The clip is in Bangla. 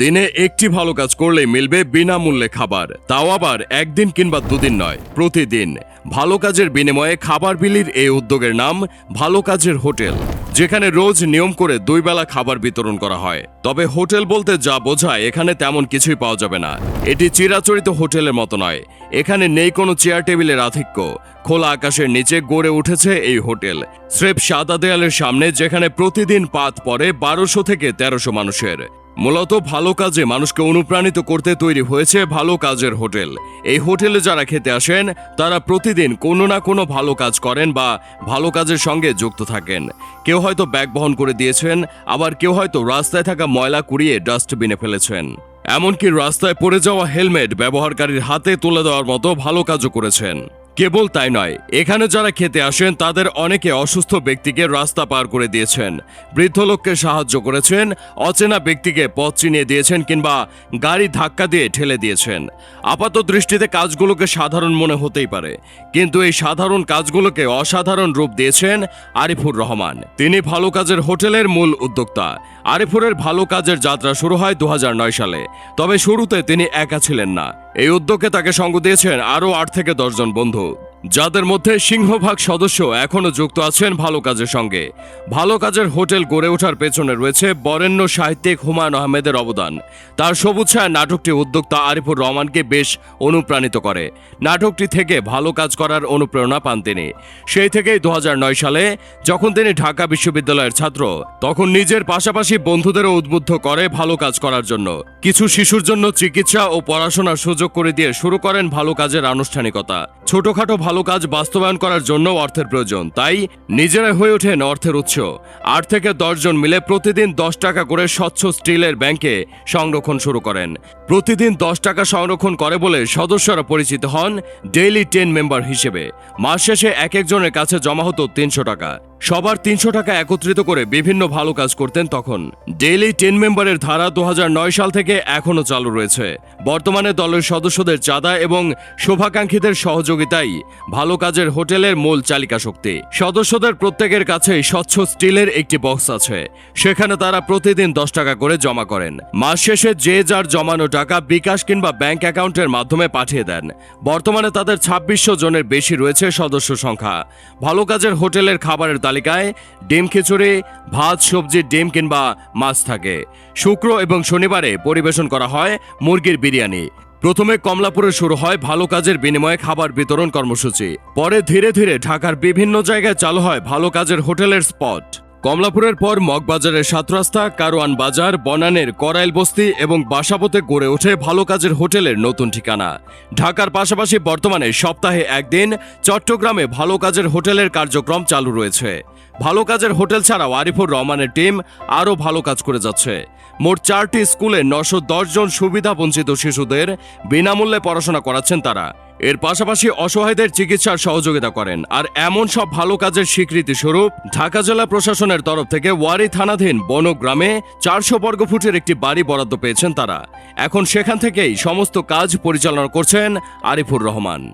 দিনে একটি ভালো কাজ করলে মিলবে বিনামূল্যে খাবার। তাও আবার একদিন কিংবা দুদিন নয়, প্রতিদিন। ভালো কাজের বিনিময়ে খাবার বিলির এই উদ্যোগের নাম ভালো কাজের হোটেল, যেখানে রোজ নিয়ম করে দুই বেলা খাবার বিতরণ করা হয়। তবে হোটেল বলতে যা বোঝায়, এখানে তেমন কিছুই পাওয়া যাবে না। এটি চিরাচরিত হোটেলের মতো নয়, এখানে নেই কোনো চেয়ার টেবিলের আধিক্য। খোলা আকাশের নিচে গড়ে উঠেছে এই হোটেল, স্রেফ সাদা দেয়ালের সামনে, যেখানে প্রতিদিন পাত পড়ে বারোশো থেকে তেরোশো মানুষের। মূলত ভালো কাজে মানুষকে অনুপ্রাণিত করতে তৈরি হয়েছে ভালো কাজের হোটেল। এই হোটেলে যারা খেতে আসেন, তারা প্রতিদিন কোনো না কোনো ভালো কাজ করেন বা ভালো কাজের সঙ্গে যুক্ত থাকেন। কেউ হয়তো ব্যাগ বহন করে দিয়েছেন, আবার কেউ হয়তো রাস্তায় থাকা ময়লা কুড়িয়ে ডাস্টবিনে ফেলেছেন। এমনকি রাস্তায় পড়ে যাওয়া হেলমেট ব্যবহারকারীর হাতে তুলে দেওয়ার মতো ভালো কাজও করেছেন। কেবল তাই নয়, এখানে যারা খেতে আসেন, তাদের অনেকে অসুস্থ ব্যক্তিকে রাস্তা পার করে দিয়েছেন। বৃদ্ধ লোককে সাহায্য করেছেন, অচেনা ব্যক্তিকে পথ চিনিয়ে দিয়েছেন কিংবা গাড়ি ধাক্কা দিয়ে ঠেলে দিয়েছেন। আপাত দৃষ্টিতে কাজগুলোকে সাধারণ মনে হতেই পারে। কিন্তু এই সাধারণ কাজগুলোকে অসাধারণ রূপ দিয়েছেন আরিফুর রহমান। তিনি ভালো কাজের হোটেলের মূল উদ্যোক্তা। আরিফুরের ভালো কাজের যাত্রা শুরু হয় দু হাজার নয় সালে। তবে শুরুতে তিনি একা ছিলেন না। এই উদ্যোগে তাকে সঙ্গ দিয়েছেন আরও আট থেকে দশজন বন্ধু। যাদের মধ্যে সিংহভাগ সদস্য এখনও যুক্ত আছেন ভালো কাজের সঙ্গে। ভালো কাজের হোটেল গড়ে ওঠার পেছনে রয়েছে বরেণ্য সাহিত্যিক হুমায়ুন আহমেদের অবদান। তার সবুজ ছায়া নাটকটি উদ্যোক্তা আরিফুর রহমানকে বেশ অনুপ্রাণিত করে। নাটকটি থেকে ভালো কাজ করার অনুপ্রেরণা পান তিনি। সেই থেকেই দু হাজার নয় সালে যখন তিনি ঢাকা বিশ্ববিদ্যালয়ের ছাত্র, তখন নিজের পাশাপাশি বন্ধুদেরও উদ্বুদ্ধ করে ভালো কাজ করার জন্য। কিছু শিশুর জন্য চিকিৎসা ও পড়াশোনার সুযোগ করে দিয়ে শুরু করেন ভালো কাজের আনুষ্ঠানিকতা। ছোটখাটো ভালো কাজ বাস্তবায়ন করার জন্য অর্থের প্রয়োজন। তাই নিজেরাই হয়ে ওঠেন অর্থের উৎস। আট থেকে দশজন মিলে প্রতিদিন দশ টাকা করে স্বচ্ছ স্টিলের ব্যাংকে সংরক্ষণ শুরু করেন। প্রতিদিন দশ টাকা সংরক্ষণ করে বলে সদস্যরা পরিচিত হন ডেইলি টেন মেম্বার হিসেবে। মাস শেষে এক একজনের কাছে জমা হতো তিনশো টাকা। সবার তিনশো টাকা একত্রিত করে বিভিন্ন ভালো কাজ করতেন তখন। ডেইলি টেন মেম্বারের ধারা দু হাজার নয় সাল থেকে এখনও চালু রয়েছে। বর্তমানে দলের সদস্যদের চাঁদা এবং শোভাকাঙ্ক্ষীদের সহযোগিতাই ভালো কাজের হোটেলের মূল চালিকা শক্তি সদস্যদের প্রত্যেকের কাছেই স্বচ্ছ স্টিলের একটি বক্স আছে। সেখানে তারা প্রতিদিন দশ টাকা করে জমা করেন। মাস শেষে যে যার জমানো টাকা বিকাশ কিংবা ব্যাংক অ্যাকাউন্টের মাধ্যমে পাঠিয়ে দেন। বর্তমানে তাদের ছাব্বিশশো জনের বেশি রয়েছে সদস্য সংখ্যা। ভালো কাজের হোটেলের খাবারের তালিকায় ডিম খিচুড়ি, ভাত, সবজি, ডিম কিংবা মাছ থাকে। শুক্র এবং শনিবারে পরিবেশন করা হয় মুরগির বিরিয়ানি। প্রথমে কমলাপুরে শুরু হয় ভালো কাজের বিনিময়ে খাবার বিতরণ কর্মসূচি। পরে ধীরে ধীরে ঢাকার বিভিন্ন জায়গায় চালু হয় ভালো কাজের হোটেলের স্পট। কমলাপুরের পর মগবাজারের সাতরাস্তা কারওয়ান বাজার, বনানের করাইল বস্তি এবং বাসাবোতে গড়ে ওঠে ভালো কাজের হোটেলের নতুন ঠিকানা। ঢাকার পাশাপাশি বর্তমানে সপ্তাহে একদিন চট্টগ্রামে ভালো কাজের হোটেলের কার্যক্রম চালু রয়েছে। ভালো কাজের হোটেল ছাড়াও আরিফুর রহমানের টিম আরও ভালো কাজ করে যাচ্ছে। মোট চারটি স্কুলে নশো জন সুবিধা বঞ্চিত শিশুদের বিনামূল্যে পড়াশোনা করাচ্ছেন তারা। এর পাশাপাশি অসহায়দের চিকিৎসার সহযোগিতা করেন। আর এমন সব ভালো কাজের স্বীকৃতি স্বরূপ ঢাকা জেলা প্রশাসনের তরফ থেকে ওয়ারি থানাধীন বনগ্রামে চারশো বর্গফুটের একটি বাড়ি বরাদ্দ পেয়েছেন তারা। এখন সেখান থেকেই সমস্ত কাজ পরিচালনা করছেন আরিফুর রহমান।